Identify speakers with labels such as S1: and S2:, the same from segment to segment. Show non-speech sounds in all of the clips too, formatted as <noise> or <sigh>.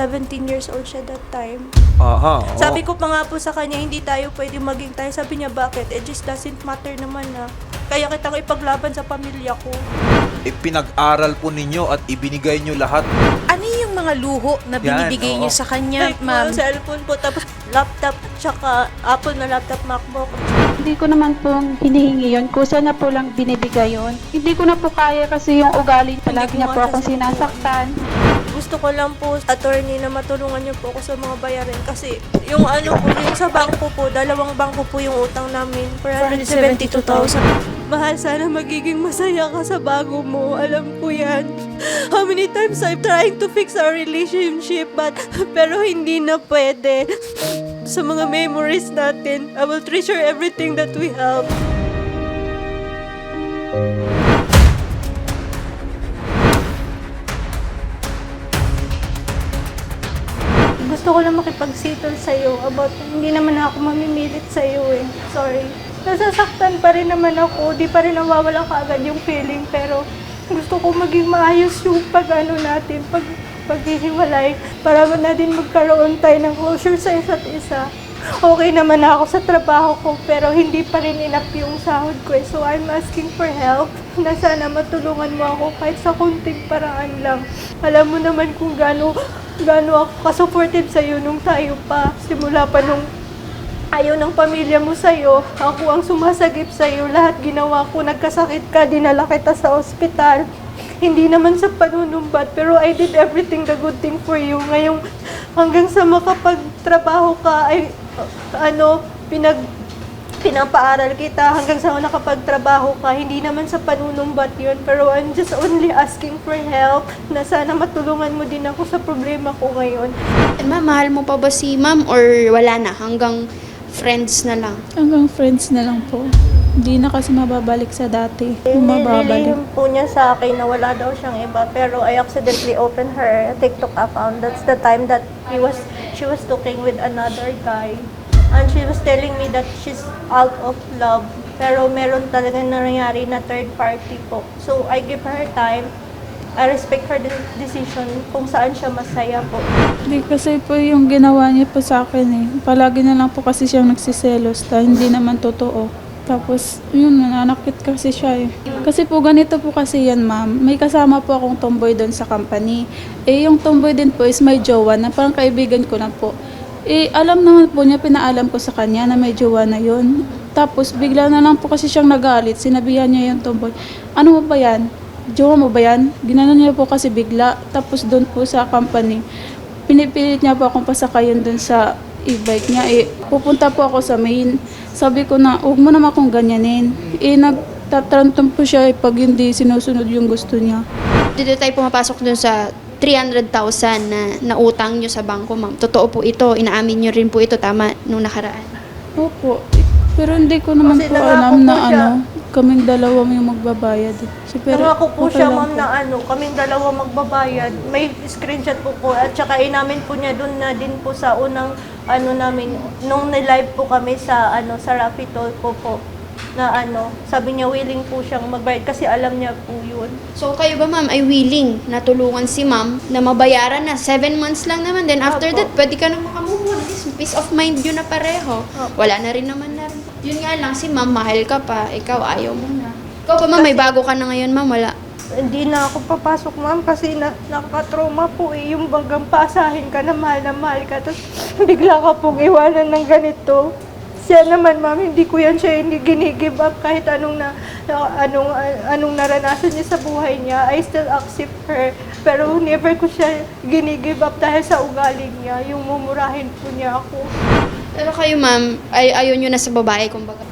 S1: 17 years old siya that time.
S2: Aha. oo.
S1: Sabi ko pa nga po sa kanya, hindi tayo pwede maging tayo. Sabi niya, bakit? It just doesn't matter naman na. Kaya kitang ipaglaban sa pamilya ko.
S2: Ipinag-aral po ninyo at ibinigay nyo lahat.
S3: Ano yung mga luho na
S2: Yan,
S3: binibigay
S2: oo.
S3: niyo sa kanya,
S1: Like,
S3: ma'am?
S1: cellphone po, tapos laptop, tsaka Apple na laptop, MacBook.
S4: Hindi ko naman po hinihingi yun. Kusa na po lang binibigay yun. Hindi ko na po kaya kasi yung ugali. Palagi niya po akong sinasaktan.
S1: Gusto ko lang po, attorney, na matulungan niyo po ako sa mga bayarin. Kasi yung ano po, yung sa bangko po, dalawang bangko po yung utang namin. 472,000. Mahal, sana magiging masaya ka sa bago mo. Alam ko yan. How many times I'm trying to fix our relationship, but pero hindi na pwede. Sa mga memories natin, I will treasure everything that we have. Gusto ko lang makipagsitol sa'yo about hindi naman ako mamimilit sa'yo eh. Sorry. Nasasaktan pa rin naman ako. Di pa rin nawawala kaagad yung feeling. Pero gusto ko maging maayos yung pag ano natin, pag paghihiwalay para na din magkaroon tayo ng closure sa isa't isa. Okay naman ako sa trabaho ko pero hindi pa rin enough yung sahod ko eh. So I'm asking for help na sana matulungan mo ako kahit sa kunting paraan lang. Alam mo naman kung gaano, gaano ako kasupportive sa'yo nung tayo pa. Simula pa nung ayaw ng pamilya mo sa'yo. Ako ang sumasagip sa'yo. Lahat ginawa ko. Nagkasakit ka, dinala kita sa ospital. Hindi naman sa panunumbat, pero I did everything the good thing for you. Ngayong hanggang sa makapagtrabaho ka, ay ano, pinag pinapaaral kita hanggang sa nakapagtrabaho ka. Hindi naman sa panunumbat yun, pero I'm just only asking for help na sana matulungan mo din ako sa problema ko ngayon.
S5: Eh, Ma'am, mahal mo pa ba si ma'am or wala na? Hanggang friends na lang?
S6: Hanggang friends na lang po. Hindi na kasi mababalik sa dati. Kung mababalik.
S1: Nililihim po niya sa akin na wala daw siyang iba, pero I accidentally opened her TikTok account. That's the time that he was, she was talking with another guy. And she was telling me that she's out of love. Pero meron talaga nangyari na third party po. So I give her time. I respect her de- decision kung saan siya masaya po.
S6: Hindi kasi po yung ginawa niya po sa akin eh. Palagi na lang po kasi siyang nagsiselos ta hindi naman totoo. Tapos, yun, nananakit kasi siya eh. Kasi po ganito po kasi yan ma'am. May kasama po akong tomboy doon sa company. Eh yung tomboy din po is may jowa na parang kaibigan ko na po. Eh alam naman po niya, pinaalam ko sa kanya na may jowa na yun. Tapos bigla na lang po kasi siyang nagalit. Sinabihan niya yung tomboy, ano mo ba yan? Jowa mo ba yan? Ginanon niya po kasi bigla. Tapos doon po sa company, pinipilit niya po akong pasakayin doon sa e-bike niya. Eh, pupunta po ako sa main. Sabi ko na, huwag mo naman akong ganyanin. Eh, nagtatrantom po siya eh, pag hindi sinusunod yung gusto niya.
S5: Dito tayo pumapasok dun sa 300,000 na nautang nyo sa bangko, ma'am. Totoo po ito. Inaamin nyo rin po ito. Tama nung nakaraan.
S6: Opo. Pero hindi ko naman
S1: Kasi
S6: po
S1: nangako
S6: alam
S1: po
S6: na
S1: siya.
S6: ano, kaming dalawa yung magbabayad. eh. So,
S1: Nangako po
S6: okay
S1: siya,
S6: lang
S1: ma'am,
S6: po.
S1: na ano, kaming dalawa magbabayad. May screenshot po po. At saka inamin po niya doon na din po sa unang, ano namin, nung nilive po kami sa, ano, sa Rapitol po po. Na ano, sabi niya willing po siyang magbayad kasi alam niya po yun.
S5: So, kayo ba, ma'am, ay willing na tulungan si ma'am na mabayaran na 7 months lang naman. Then, after
S1: Opo.
S5: that, pwede ka na makamove on. Peace of mind yun na pareho. Wala na rin naman na rin. Yun nga lang, si ma'am, mahal ka pa. Ikaw, ayaw mo na. Ikaw ba, ma'am, may bago ka na ngayon, ma'am? Wala.
S1: Hindi na ako papasok, ma'am, kasi na, nakatrauma po eh. Yung bagang pasahin ka na mahal na mahal ka, tapos bigla ka pong iwanan ng ganito. Siya naman, ma'am, hindi ko yan siya hindi ginigive up kahit anong na, na- anong anong naranasan niya sa buhay niya. I still accept her. Pero never ko siya ginigive up dahil sa ugali niya. Yung mumurahin po niya ako.
S5: Pero kayo, ma'am, ay ayaw nyo na sa babae, kumbaga.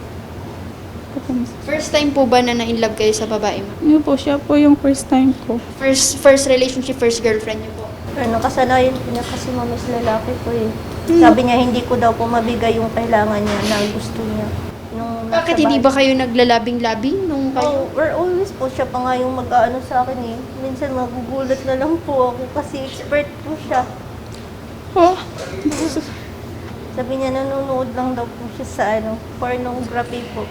S5: First time po ba na na-inlove kayo sa babae, ma'am?
S6: Yun po, siya po yung first time ko.
S5: First, first relationship, first girlfriend niyo po.
S1: Ano, kasanayan ko niya kasi ma'am is lalaki ko eh. Sabi niya, hindi ko daw po mabigay yung kailangan niya na gusto niya. Nung nasa
S5: Bakit hindi
S1: bahay.
S5: ba kayo naglalabing-labing nung kayo?
S1: Oh, we're always po siya pa nga yung mag-ano sa akin eh. Minsan magugulat na lang po ako kasi expert po siya.
S6: Oh,
S1: Sabi niya nanonood lang daw po siya sa ano, pornography po.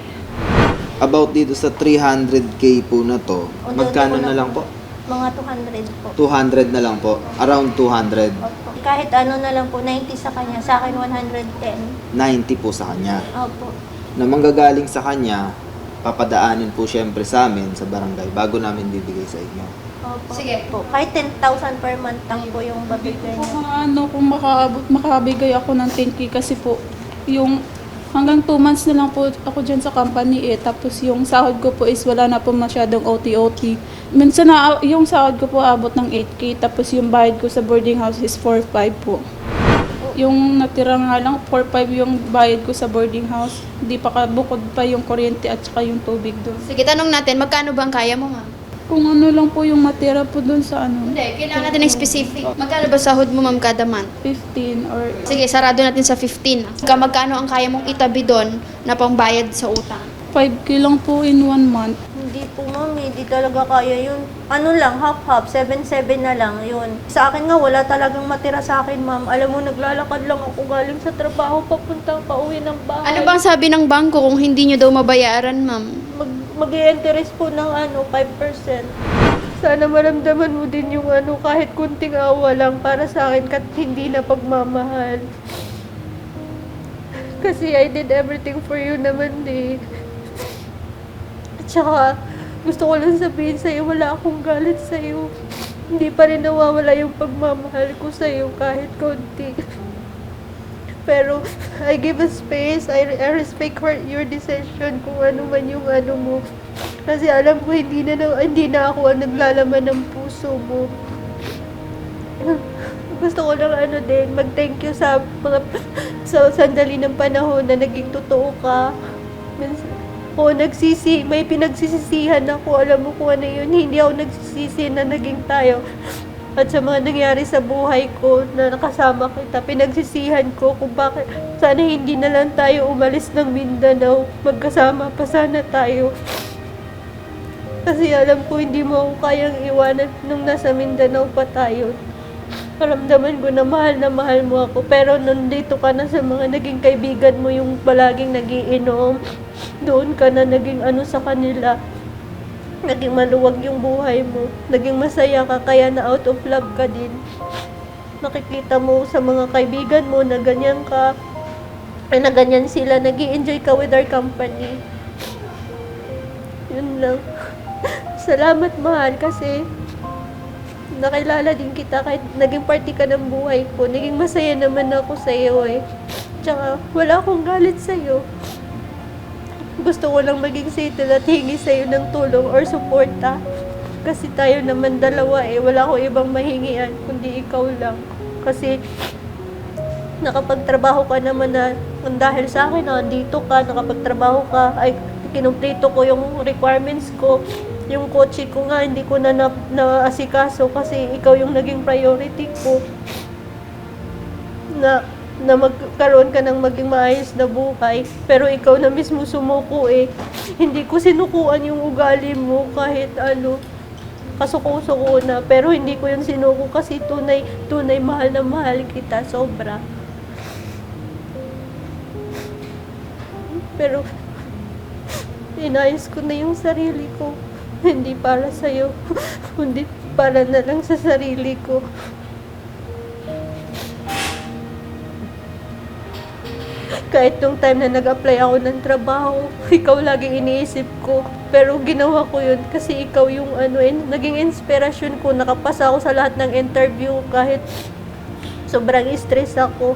S7: About dito sa 300k po na to,
S1: O,
S7: magkano
S1: doon
S7: na lang po?
S1: Mga 200 po.
S7: 200 na lang po. Around 200.
S1: Opo. kahit ano na lang po, 90 sa kanya, sa akin 110.
S7: 90 po sa kanya.
S1: Opo.
S7: Na manggagaling sa kanya, papadaanin po syempre sa amin sa barangay bago namin bibigay sa inyo.
S1: Opo.
S5: Sige.
S1: Po. Kahit 10,000 per month lang po yung babigay niya.
S6: Kung ano, kung makaabot, makabigay ako ng 10k kasi po, yung hanggang 2 months na lang po ako dyan sa company eh. Tapos yung sahod ko po is wala na po masyadong OT-OT. Minsan na yung sahod ko po abot ng 8k. Tapos yung bayad ko sa boarding house is 4-5 po. Yung natira nga lang, 4-5 yung bayad ko sa boarding house. Hindi pa ka, bukod pa yung kuryente at saka yung tubig doon.
S5: Sige, tanong natin, magkano bang kaya mo, ma'am?
S6: Kung ano lang po yung matira po doon sa ano,
S5: Hindi, kailangan natin ng specific. Magkano ba sahod mo, ma'am, kada month?
S6: 15 or
S5: Sige, sarado natin sa 15. Ka magkano ang kaya mong itabi doon na pangbayad sa utang?
S6: 5k lang po in one month.
S1: Hindi po, ma'am. Hindi talaga kaya yun. Ano lang, half-half. 7-7 na lang. Yun. Sa akin nga, wala talagang matira sa akin, ma'am. Alam mo, naglalakad lang ako galing sa trabaho papunta pa uwi ng bahay.
S5: Ano bang sabi ng bangko kung hindi nyo daw mabayaran, ma'am?
S1: Mag, mag interest po ng ano, 5%. Sana maramdaman mo din yung ano, kahit kunting awa lang para sa akin kat hindi na pagmamahal. Kasi I did everything for you naman eh. At saka, gusto ko lang sabihin sa'yo, wala akong galit sa'yo. Hindi pa rin nawawala yung pagmamahal ko sa'yo kahit konti. Pero, <laughs> I give a space. I, I respect for your decision kung ano man yung ano mo. Kasi alam ko hindi na, hindi na ako ang naglalaman ng puso mo. <laughs> Gusto ko lang ano din, mag-thank you sa mga <laughs> sa sandali ng panahon na naging totoo ka. Minsan, o nagsisi, may pinagsisisihan ako. Alam mo kung ano yun, hindi ako nagsisisi na naging tayo. At sa mga nangyari sa buhay ko na nakasama kita, pinagsisihan ko kung bakit sana hindi na lang tayo umalis ng Mindanao. Magkasama pa sana tayo. Kasi alam ko hindi mo ako kayang iwanan nung nasa Mindanao pa tayo. Paramdaman ko na mahal na mahal mo ako. Pero nandito ka na sa mga naging kaibigan mo yung palaging nagiinom. Doon ka na naging ano sa kanila. Naging maluwag yung buhay mo. Naging masaya ka kaya na out of love ka din. Nakikita mo sa mga kaibigan mo na ganyan ka. Ay na ganyan sila. nag enjoy ka with our company. Yun lang. <laughs> Salamat mahal kasi nakilala din kita kahit naging party ka ng buhay ko. Naging masaya naman ako sa iyo eh. Tsaka wala akong galit sa iyo. Gusto ko lang maging settle at hingi sa iyo ng tulong or suporta. Kasi tayo naman dalawa eh. Wala akong ibang mahingian kundi ikaw lang. Kasi nakapagtrabaho ka naman na dahil sa akin, nandito ka, nakapagtrabaho ka, ay kinumpleto ko yung requirements ko. Yung kotse ko nga, hindi ko na na, naasikaso kasi ikaw yung naging priority ko. Na, na magkaroon ka ng maging maayos na buhay. Pero ikaw na mismo sumuko eh. Hindi ko sinukuan yung ugali mo kahit ano kasuko-suko na. Pero hindi ko yung sinuko kasi tunay, tunay mahal na mahal kita. Sobra. Pero inayos ko na yung sarili ko. Hindi para sa'yo, <laughs> kundi para na lang sa sarili ko. Kahit nung time na nag-apply ako ng trabaho, <laughs> ikaw lagi iniisip ko. Pero ginawa ko yun kasi ikaw yung ano, in, naging inspirasyon ko. Nakapasa ako sa lahat ng interview kahit sobrang stress ako.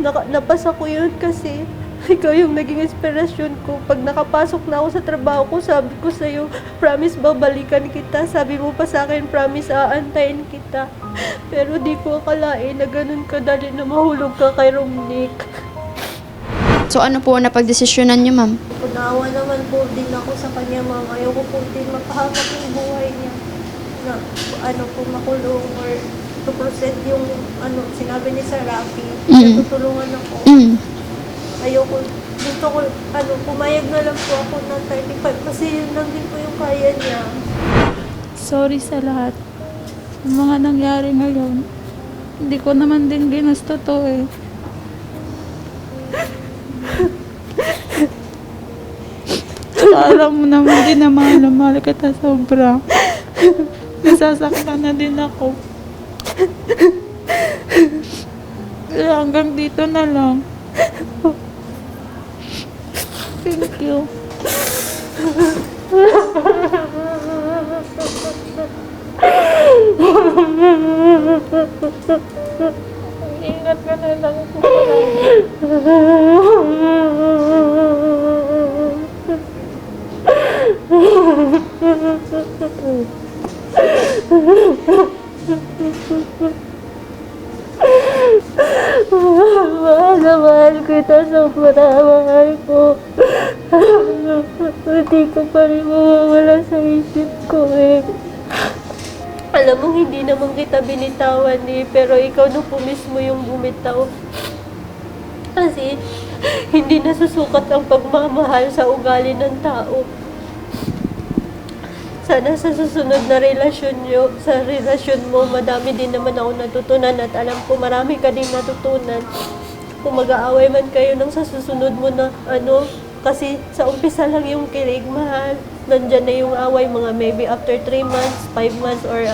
S1: Naka, napasa ko yun kasi <laughs> ikaw yung naging inspirasyon ko. Pag nakapasok na ako sa trabaho ko, sabi ko sa'yo, promise babalikan kita. Sabi mo pa sa akin, promise aantayin kita. <laughs> Pero di ko akalain na ganun kadali na mahulog ka kay Romnick.
S5: So ano po na pagdesisyonan nyo, ma'am?
S1: Unawa naman po din ako sa kanya, ma'am. Ayoko po din mapahamak yung buhay niya. Na ano po makulong or to proceed yung ano sinabi ni Sir Rafi.
S5: Mm.
S1: Tutulungan ako.
S5: Mm.
S1: Ayoko, gusto ko, ano, pumayag na lang po ako ng 35 kasi yun lang din po yung kaya niya.
S6: Sorry sa lahat. Yung mga nangyari ngayon. Hindi ko naman din ginusto to eh. Alam mo naman din na mahal na mahal kita sobra. Nasasaktan na din ako. dito na lang. Thank you. Ingat ka na lang.
S1: Rin mawawala sa isip ko eh. Alam mo, hindi naman kita binitawan eh, pero ikaw na po mismo yung bumitaw. Kasi, hindi nasusukat ang pagmamahal sa ugali ng tao. Sana sa susunod na relasyon nyo, sa relasyon mo, madami din naman ako natutunan at alam ko marami ka din natutunan. Kung mag-aaway man kayo nang sa susunod mo na ano, kasi sa umpisa lang yung kilig, mahal. Nandyan na yung away, mga maybe after 3 months, 5 months, or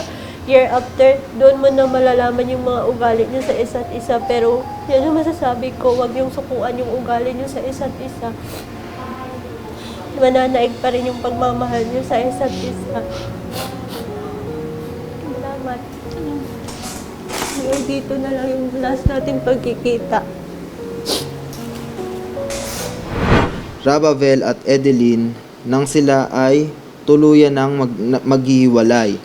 S1: year after, doon mo na malalaman yung mga ugali nyo sa isa't isa. Pero, yan ang masasabi ko, wag yung sukuan yung ugali nyo sa isa't isa mananaig pa rin yung pagmamahal niyo sa isa't isa. Salamat. Dito na lang yung last nating pagkikita.
S7: Rabavel at Edeline nang sila ay tuluyan ng mag, maghihiwalay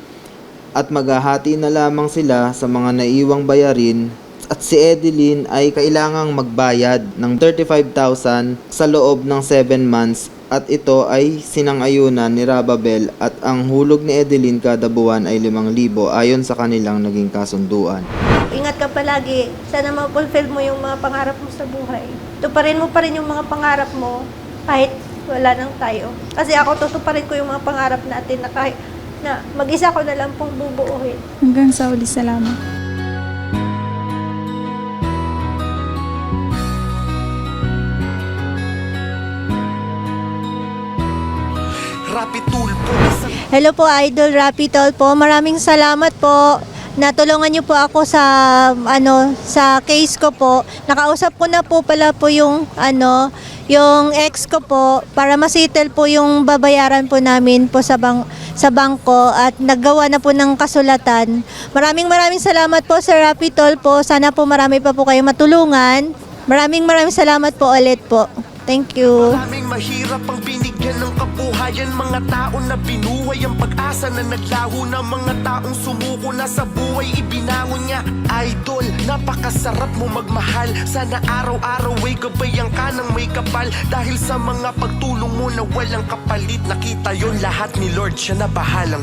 S7: at maghahati na lamang sila sa mga naiwang bayarin at si Edeline ay kailangang magbayad ng 35,000 sa loob ng 7 months at ito ay sinangayunan ni Rababel at ang hulog ni Edeline kada buwan ay 5,000 ayon sa kanilang naging kasunduan.
S1: Ingat ka palagi. Sana ma-fulfill mo yung mga pangarap mo sa buhay. Tuparin mo pa rin yung mga pangarap mo kahit wala nang tayo. Kasi ako tutuparin ko yung mga pangarap natin na kahit na mag-isa ko na lang pong bubuuhin.
S6: Hanggang sa uli, salamat.
S1: Hello po, Idol Rapitol po. Maraming salamat po. Natulungan niyo po ako sa ano sa case ko po. Nakausap ko na po pala po yung ano yung ex ko po para masettle po yung babayaran po namin po sa bang sa bangko at naggawa na po ng kasulatan. Maraming maraming salamat po Sir Rapitol po. Sana po marami pa po kayo matulungan. Maraming maraming salamat po ulit po. Thank you.
S8: Maraming mahirap ang binigyan ng kabuhayan Mga tao na binuhay ang pag-asa na naglaho na Mga taong sumuko na sa buhay ibinangon niya Idol, napakasarap mo magmahal. Sana araw-araw ay gabayan ka ng may kapal. Dahil sa mga pagtulong mo na walang kapalit Nakita yon lahat ni Lord, siya na bahalang